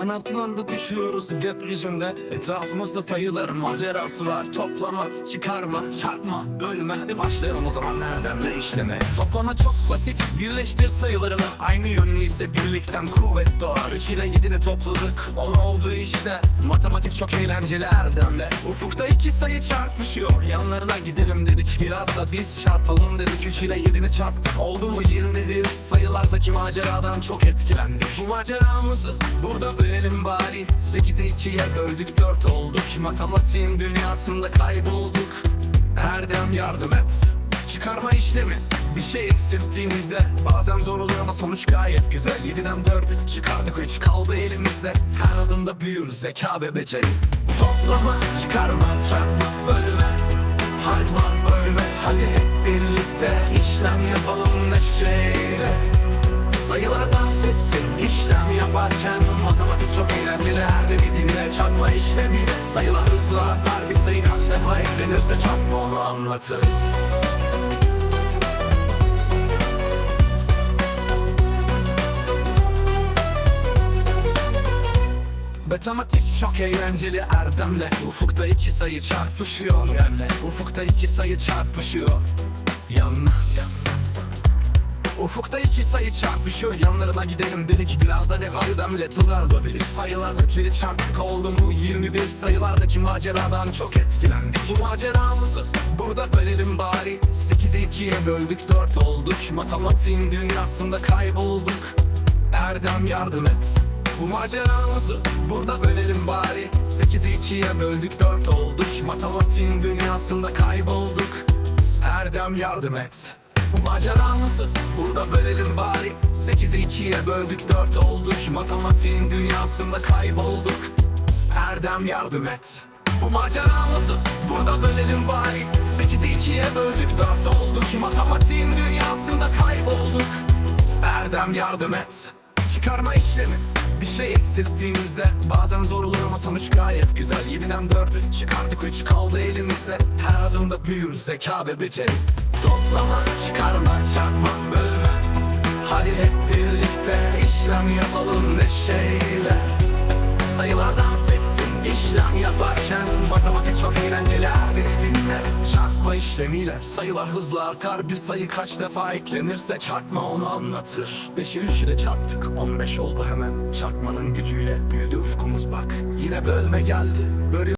Kanatlandık uçuyoruz gökyüzünde Etrafımızda sayılar macerası var. Toplama, çıkarma, çarpma, bölme Hadi başlayalım o zaman. Nereden ne işleme? Toplama çok basit. Birleştir sayılarını. Aynı yönlü ise birlikten kuvvet doğar. 3 ile 7'ni topladık. On oldu işte. Matematik çok eğlenceli erdemle Ufukta iki sayı çarpışıyor. Yanlarına gidelim dedik. Biraz da biz çarpalım dedik. 3 ile 7'ni çarptık. Oldu mu 21 Sayılardaki maceradan çok etkilendik. Bu maceramızı burada bölelim bari. 8'i 2'ye böldük 4 olduk. Matematiğin dünyasında kaybolduk. Erdem yardım et. Çıkarma işlemi. Bir şey eksilttiğimizde Bazen zor oluyor ama sonuç gayet güzel. 7'den 4 çıkardık 3 kaldı elimizde. Her adımda büyür zeka ve beceri. Toplama, çıkarma, çarpma, bölme. Harman bölme. Hadi hep birlikte işlem yapalım neşeyle. Sayılara dans etsin işlem yaparken Matematik çok eğlenceli her bir dinle. Çarpma işlemiyle sayılar hızlı artar. Bir sayı kaç defa eklenirse çarpma onu anlatır. Matematik çok eğlenceli erdemle. Ufukta iki sayı çarpışıyor yerle Ufukta iki sayı çarpışıyor. Yan yan Ufukta iki sayı çarpışıyor yanlarına gidelim dedik. Biraz da devam erdemle durabiliriz Sayılardakileri çarptık. Oldu mu? 21 sayılardaki maceradan çok etkilendik. Bu maceramızı burada bölelim bari. 8'i 2'ye böldük 4 olduk. Matematiğin dünyasında kaybolduk. Erdem yardım et. Bu maceramızı burada bölelim bari. 8'i 2'ye böldük 4 olduk. Matematiğin dünyasında kaybolduk. Erdem yardım et Bu maceramızı burada bölelim bari. 8'i 2'ye böldük 4 olduk. Matematiğin dünyasında kaybolduk. Erdem yardım et. Bu maceramızı burada bölelim bari. 8'i 2'ye böldük 4 olduk. Matematiğin dünyasında kaybolduk. Erdem yardım et Çıkarma işlemi. Bir şey eksilttiğimizde Bazen zor olur ama sonuç gayet güzel. 7'den 4'ü çıkardık 3 kaldı elimizde. Her adımda büyür zeka ve beceri. Toplama, çıkarma, çarpma, bölme. Hadi hep birlikte işlem yapalım neşeyle. Sayılar işlem yaparken Matematik çok eğlenceli her biri dinle Çarpma işlemiyle sayılar hızla artar. Bir sayı kaç defa eklenirse çarpma onu anlatır. 5'i 3 ile çarptık 15 oldu hemen. Çarpmanın gücüyle büyüdü ufkumuz bak. Yine bölme geldi. Bölü